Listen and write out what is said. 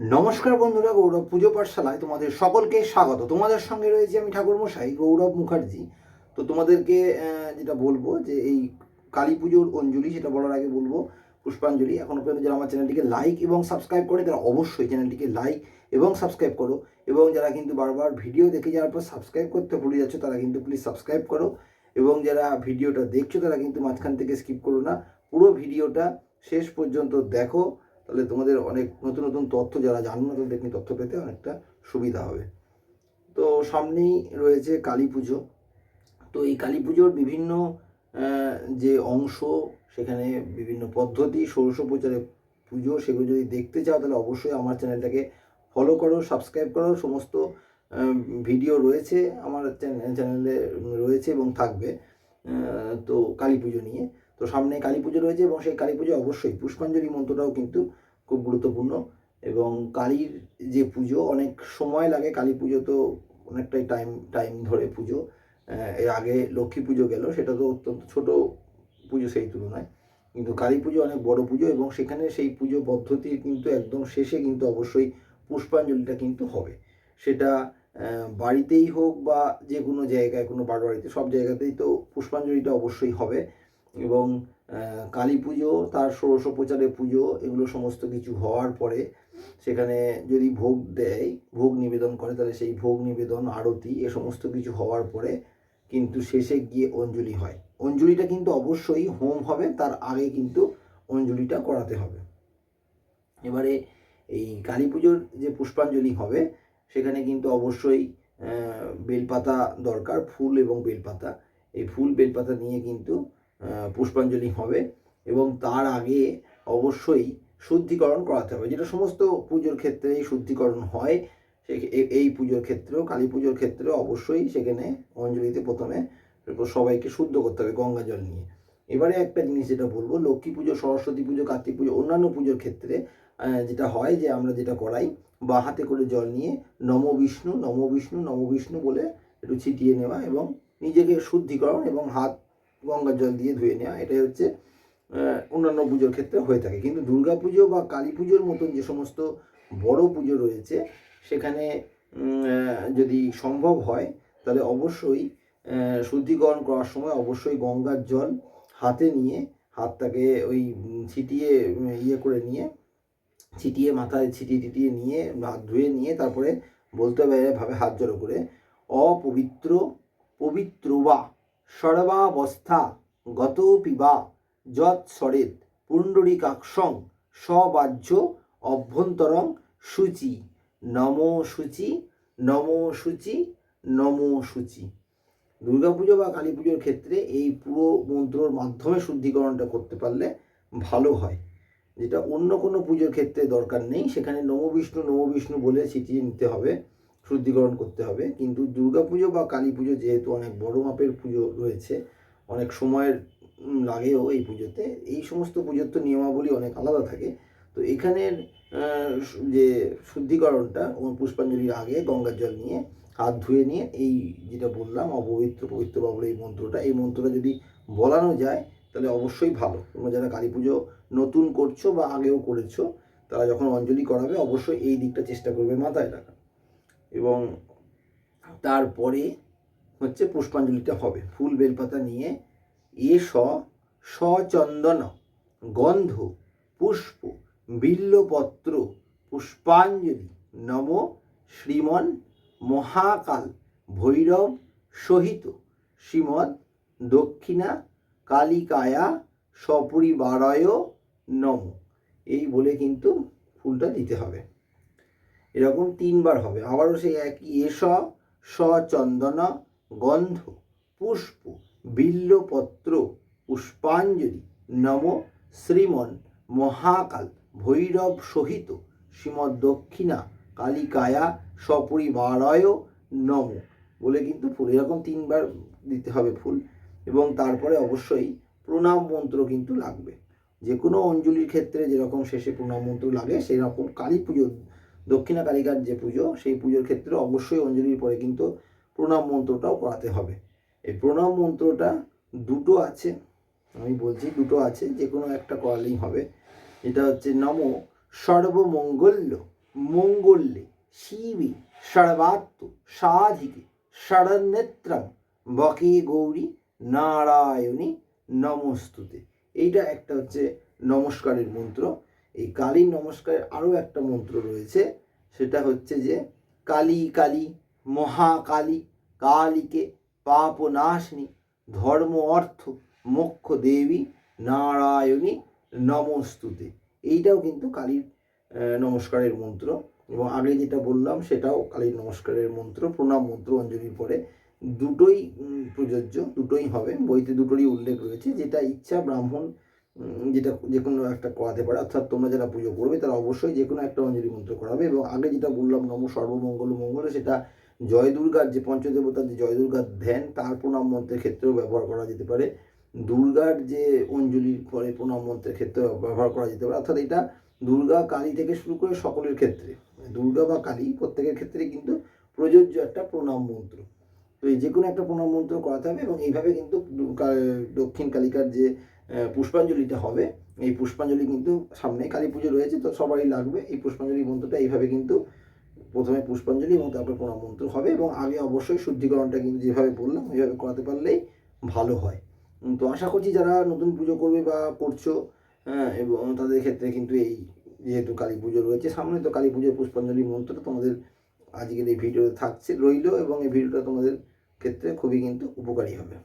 নমস্কার বন্ধুরা, গৌরব পুজো পাঠশালায় তোমাদের সকলকে স্বাগত। তোমাদের সঙ্গে রয়েছে আমি ঠাকুরমশাই গৌরব মুখার্জি। তো তোমাদেরকে যেটা বলব যে এই কালী পুজোর অঞ্জলি সেটা বলার আগে বলব, পুষ্পাঞ্জলি। এখনও পর্যন্ত যারা আমার চ্যানেলটিকে লাইক এবং সাবস্ক্রাইব করে, তারা অবশ্যই চ্যানেলটিকে লাইক এবং সাবস্ক্রাইব করো। এবং যারা কিন্তু বারবার ভিডিও দেখে যাওয়ার পর সাবস্ক্রাইব করতে ভুলে যাচ্ছ, তারা কিন্তু প্লিজ সাবস্ক্রাইব করো। এবং যারা ভিডিওটা দেখছ, তারা কিন্তু মাঝখান থেকে স্কিপ করো না। পুরো ভিডিওটা শেষ পর্যন্ত দেখো। তাহলে তোমাদের অনেক নতুন নতুন তথ্য, যারা জানো না তাদের তথ্য পেতে অনেকটা সুবিধা হবে। তো সামনেই রয়েছে কালী পুজো। তো এই কালী পুজোর বিভিন্ন যে অংশ, সেখানে বিভিন্ন পদ্ধতি ষোড়শোপচারে পুজো, সেগুলো যদি দেখতে চাও, তাহলে অবশ্যই আমার চ্যানেলটাকে ফলো করো সাবস্ক্রাইব করো। সমস্ত ভিডিও রয়েছে, আমার চ্যানেলে রয়েছে এবং থাকবে তো কালী পুজো নিয়ে। তো সামনে কালী পুজো রয়েছে এবং সেই কালী পুজো অবশ্যই পুষ্পাঞ্জলি মন্ত্রটাও কিন্তু খুব গুরুত্বপূর্ণ এবং কালীর যে পুজো, অনেক সময় লাগে কালী পুজো তো অনেকটাই টাইম টাইম ধরে পুজো। এর আগে লক্ষ্মী পুজো গেল, সেটা তো অত্যন্ত ছোট পুজো সেই তুলনায়। কিন্তু কালী পুজো অনেক বড় পুজো এবং সেখানে সেই পুজো পদ্ধতির কিন্তু একদম শেষে কিন্তু অবশ্যই পুষ্পাঞ্জলিটা কিন্তু হবে। সেটা বাড়িতেই হোক বা যে কোনো জায়গায়, কোনো বাড়ি বাড়িতে সব জায়গাতেই তো পুষ্পাঞ্জলিটা অবশ্যই হবে। এবং কালী পুজো, তার ষোড়শোপচারে পুজো, এগুলো সমস্ত কিছু হওয়ার পরে সেখানে যদি ভোগ দেয়, ভোগ নিবেদন করে, তাহলে সেই ভোগ নিবেদন, আরতি, এ সমস্ত কিছু হওয়ার পরে কিন্তু শেষে গিয়ে অঞ্জলি হয়। অঞ্জলিটা কিন্তু অবশ্যই হোম হবে, তার আগে কিন্তু অঞ্জলিটা করাতে হবে। এবারে এই কালী পুজোর যে পুষ্পাঞ্জলি হবে, সেখানে কিন্তু অবশ্যই বেলপাতা দরকার, ফুল এবং বেলপাতা। এই ফুল, বেলপাতা নিয়ে কিন্তু পুষ্পাঞ্জলি হবে এবং তার আগে অবশ্যই শুদ্ধিকরণ করাতে হবে। যেটা সমস্ত পুজোর ক্ষেত্রেই শুদ্ধিকরণ হয় এই পুজোর ক্ষেত্রেও, কালী পুজোর ক্ষেত্রেও অবশ্যই সেখানে অঞ্জলিতে প্রথমে সবাইকে শুদ্ধ করতে হবে গঙ্গা জল নিয়ে। এবারে একটা জিনিস যেটা বলব, লক্ষ্মী পুজো, সরস্বতী পুজো, কার্তিক পুজো, অন্যান্য পুজোর ক্ষেত্রে যেটা হয় যে আমরা যেটা করাই, বা হাতে করে জল নিয়ে নম বিষ্ণু নম বিষ্ণু নম বিষ্ণু বলে একটু ছিটিয়ে নেওয়া এবং নিজেকে শুদ্ধিকরণ এবং হাত গঙ্গার জল দিয়ে ধুয়ে নেওয়া, এটাই হচ্ছে অন্যান্য পুজোর ক্ষেত্রে হয়ে থাকে। কিন্তু দুর্গা পুজো বা কালী পুজোর মতন যে সমস্ত বড় পুজো রয়েছে, সেখানে যদি সম্ভব হয়, তাহলে অবশ্যই শুদ্ধিকরণ করার সময় অবশ্যই গঙ্গার জল হাতে নিয়ে, হাতটাকে ওই ছিটিয়ে ইয়ে করে নিয়ে, ছিটিয়ে মাথায় ছিটিয়ে টিটিয়ে নিয়ে, হাত ধুয়ে নিয়ে, তারপরে বলতে হবে ভাবে হাত জড়ো করে, অপবিত্র, পবিত্র বা সর্বাবস্থা গত পিবা যৎ সরেত পুণ্ডরিকাক্ষং সবাহ্য অভ্যন্তরং সূচি। নম সূচি নম সূচি নম সূচি। দুর্গাপুজো বা কালী পুজোর ক্ষেত্রে এই পুরো মন্ত্রর মাধ্যমে শুদ্ধিকরণটা করতে পারলে ভালো হয়। যেটা অন্য কোনো পুজোর ক্ষেত্রে দরকার নেই, সেখানে নম বিষ্ণু নম বিষ্ণু বলে ছিটিয়ে নিতে হবে। শুদ্ধিকরণ করতে হবে। কিন্তু দুর্গা পুজো বা কালী পুজো যেহেতু অনেক বড় মাপের পুজো রয়েছে, অনেক সময়ের লাগেও এই পুজোতে। এই সমস্ত পুজোর তো নিয়মাবলী অনেক আলাদা থাকে। তো এখানের যে শুদ্ধিকরণটা পুষ্পাঞ্জলির আগে গঙ্গার জল নিয়ে, হাত ধুয়ে নিয়ে, এই যেটা বললাম, অপবিত্র, পবিত্র বাবুর এই মন্ত্রটা এই মন্ত্রটা যদি বলানো যায়, তাহলে অবশ্যই ভালো। তোমরা যারা কালী পুজো নতুন করছ বা আগেও করেছ, তারা যখন অঞ্জলি করাবে, অবশ্যই এই দিকটা চেষ্টা করবে মাথায় রাখা এবং তারপরে হচ্ছে পুষ্পাঞ্জলিটা হবে। ফুল বেলপাতা নিয়ে এ স সচন্দন গন্ধ, পুষ্প, বিল্লপত্র, পুষ্পাঞ্জলি, নম, শ্রীমন, মহাকাল, ভৈরব, সহিত। শ্রীমদ দক্ষিণা, কালিকায়া, সপরিবারয় নম। এই বলে কিন্তু ফুলটা দিতে হবে। এরকম তিনবার হবে। আবারও সেই একই এস সচন্দন গন্ধ, পুষ্প, বিল্লপত্র, পুষ্পাঞ্জলি, নম, শ্রীমন, মহাকাল, ভৈরব সহিত শ্রীমদ দক্ষিণা, কালিকায়া, সপরিবারয়, নম। বলে কিন্তু ফুল, এরকম তিনবার দিতে হবে ফুল। এবং তারপরে অবশ্যই প্রণাম মন্ত্র কিন্তু লাগবে। যে কোনো অঞ্জলির ক্ষেত্রে যেরকম শেষে প্রণাম মন্ত্র লাগে সেই রকম কালী পুজো দক্ষিণা কালিকার যে পুজো, সেই পুজোর ক্ষেত্রে অবশ্যই অঞ্জলির পরে কিন্তু প্রণাম মন্ত্রটাও করাতে হবে। এই প্রণাম মন্ত্রটা দুটো আছে, আমি বলছি দুটো আছে যে কোনো একটা করালেই হবে। এটা হচ্ছে নম সর্বমঙ্গল্য, মঙ্গল্যে শিবে সর্বাত্ম সাধিকে শরণেত্রম বকে গৌরী নারায়ণী নমস্তুতে। এইটা একটা হচ্ছে নমস্কারের মন্ত্র। এই কালীর নমস্কারের আরও একটা মন্ত্র রয়েছে, সেটা হচ্ছে যে, কালী কালী, মহাকালী, কালীকে পাপনাশিনী, ধর্ম অর্থ, মোক্ষ দেবী, নারায়ণী নমস্তুতে। এইটাও কিন্তু কালীর নমস্কারের মন্ত্র। এবং আগে যেটা বললাম, সেটাও কালীর নমস্কারের মন্ত্র, প্রণাম মন্ত্র অঞ্জলির পরে। দুটোই প্রযোজ্য, দুটোই হবে। বইতে দুটোরই উল্লেখ রয়েছে, যেটা ইচ্ছা ব্রাহ্মণ যেটা যে কোনো একটা করাতে পারে। অর্থাৎ তোমরা যারা পুজো করবে, তারা অবশ্যই যে কোনো একটা অঞ্জলি মন্ত্র করাবে এবং আগে যেটা বললাম, নম সর্বমঙ্গল মঙ্গল, সেটা জয় দুর্গার যে পঞ্চদেবতার যে জয় দুর্গার ধ্যান, তার প্রণাম মন্ত্রের ক্ষেত্রেও ব্যবহার করা যেতে পারে। দুর্গার যে অঞ্জলির পরে প্রণাম মন্ত্রের ক্ষেত্রে ব্যবহার করা যেতে পারে। অর্থাৎ এটা দুর্গা কালী থেকে শুরু করে সকলের ক্ষেত্রে দুর্গা বা কালী প্রত্যেকের ক্ষেত্রে কিন্তু প্রযোজ্য একটা প্রণাম মন্ত্র। তো এই যে কোনো একটা প্রণাম মন্ত্র করাতে হবে এবং এইভাবে কিন্তু দক্ষিণ কালিকার যে পুষ্পাঞ্জলিটা হবে। এই পুষ্পাঞ্জলি কিন্তু সামনে কালী পুজো রয়েছে, তো সবারই লাগবে। এই পুষ্পাঞ্জলি মন্ত্রটা এইভাবে কিন্তু প্রথমে পুষ্পাঞ্জলি এবং তারপর প্রণাম মন্ত্র হবে এবং আগে অবশ্যই শুদ্ধিকরণটা কিন্তু যেভাবে বললাম, ওইভাবে করাতে পারলেই ভালো হয়। তো আশা করছি যারা নতুন পুজো করবে বা করছ হ্যাঁ এবং তাদের ক্ষেত্রে কিন্তু এই যেহেতু কালী পুজো রয়েছে, সামনে তো কালী পুজোর পুষ্পাঞ্জলি মন্ত্রটা তোমাদের আজকের এই ভিডিওতে থাকছে, রইল এবং এই ভিডিওটা তোমাদের ক্ষেত্রে খুবই কিন্তু উপকারী হবে।